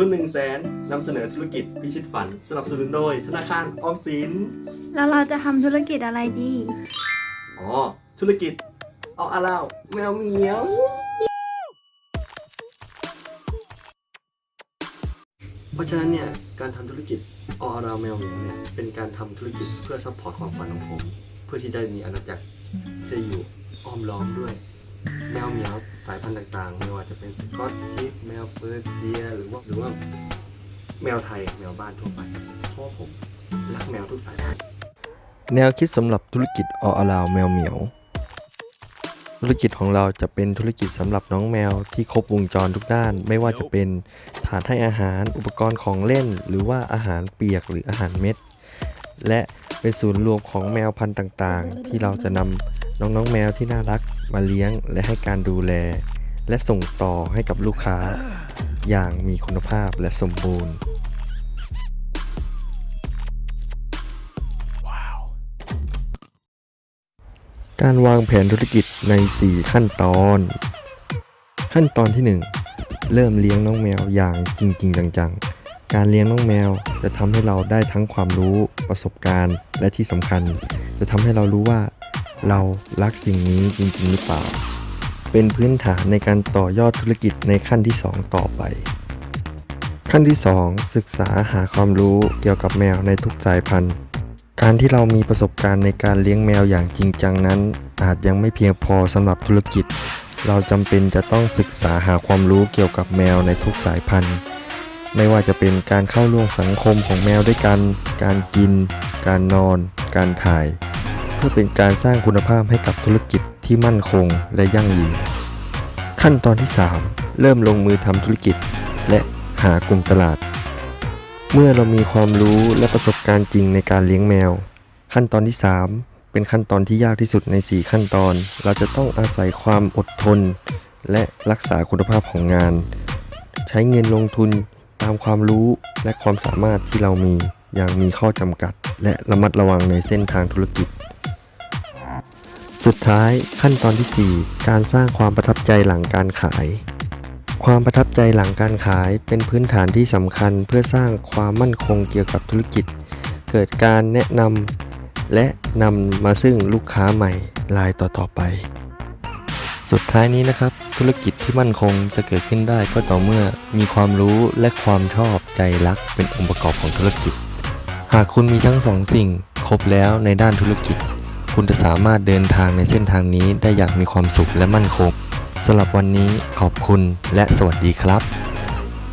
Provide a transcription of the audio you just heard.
ทุน1 0 0 0 0แสนนำเสนอธุรกิจพิชิตฝัน สนับสนุนโดย ธนาคารออมสิน แล้วเราจะทำธุรกิจอะไรดี อ๋อ ธุรกิจ เอาอาลาวแมวเหมียว เพราะฉะนั้นเนี่ย การทำธุรกิจออาราแมวเหมียวเนี่ย เป็นการทำธุรกิจเพื่อซัพพอร์ตความฝันของผม เพื่อที่ได้มีอาณาจักรที่จะอยู่อ้อมล้อมด้วย แมวเหมียวสายพันธุ์ต่างๆ ไม่ว่าจะเป็นสกอตทิชแมวเปอร์เซีย หรือว่าหรือว่าแมวไทยแมวบ้านทั่วไปเพราะว่าผมรักแมวทุกสายพันธุ์แนวคิดสำหรับธุรกิจออ l าวแมวเหมียว ธุรกิจของเราจะเป็นธุรกิจสำหรับน้องแมวที่ครบวงจรทุกด้าน ไม่ว่าจะเป็นถาดให้อาหารอุปกรณ์ของเล่น หรือว่าอาหารเปียกหรืออาหารเม็ด และเป็นศูนย์รวมของแมวพันธุ์ต่างๆ ที่เราจะนำน้องๆแมวที่น่ารัก มาเลี้ยงและให้การดูแล และส่งต่อให้กับลูกค้า อย่างมีคุณภาพและสมบูรณ์ การวางแผนธุรกิจใน 4 ขั้นตอน ขั้นตอนที่ 1 เริ่มเลี้ยงน้องแมวอย่างจริงๆจังๆการเลี้ยงน้องแมวจะทำให้เราได้ทั้งความรู้ประสบการณ์ และที่สำคัญ จะทำให้เรารู้ว่า เรารักสิ่งนี้จริงๆหรือเปล่า เป็นพื้นฐานในการต่อยอดธุรกิจในขั้นที่ 2 ต่อไป ขั้นที่ 2 ศึกษาหาความรู้เกี่ยวกับแมวในทุกสายพันธุ์ การที่เรามีประสบการณ์ในการเลี้ยงแมวอย่างจริงจังนั้น อาจยังไม่เพียงพอสำหรับธุรกิจ เราจำเป็นจะต้องศึกษาหาความรู้เกี่ยวกับแมวในทุกสายพันธุ์ไม่ว่าจะเป็นการเข้าร่วมสังคมของแมวด้วยกัน การกิน การนอน การถ่าย พื่อเป็นการสร้างคุณภาพให้กับธุรกิจที่มั่นคงและยั่งยืน ขั้นตอนที่ 3 เริ่มลงมือทำธุรกิจ และหากลุ่มตลาด เมื่อเรามีความรู้และประสบการณ์จริงในการเลี้ยงแมว ขั้นตอนที่ 3 เป็นขั้นตอนที่ยากที่สุดใน 4 ขั้นตอน เราจะต้องอาศัยความอดทน และรักษาคุณภาพของงาน ใช้เงินลงทุนตามความรู้และความสามารถที่เรามีอย่างมีข้อจำกัด และระมัดระวังในเส้นทางธุรกิจ สุดท้ายขั้นตอนที่ 4 การสร้างความประทับใจหลังการขาย ความประทับใจหลังการขายเป็นพื้นฐานที่สำคัญเพื่อสร้างความมั่นคงเกี่ยวกับธุรกิจ เกิดการแนะนำและนำมาซึ่งลูกค้าใหม่รายต่อๆไป สุดท้ายนี้นะครับ ธุรกิจที่มั่นคงจะเกิดขึ้นได้ก็ต่อเมื่อมีความรู้และความชอบใจรักเป็นองค์ประกอบของธุรกิจ หากคุณมีทั้งสองสิ่งครบแล้วในด้านธุรกิจ คุณจะสามารถเดินทางในเส้นทางนี้ได้อย่างมีความสุขและมั่นคงสำหรับวันนี้ขอบคุณและสวัสดีครับ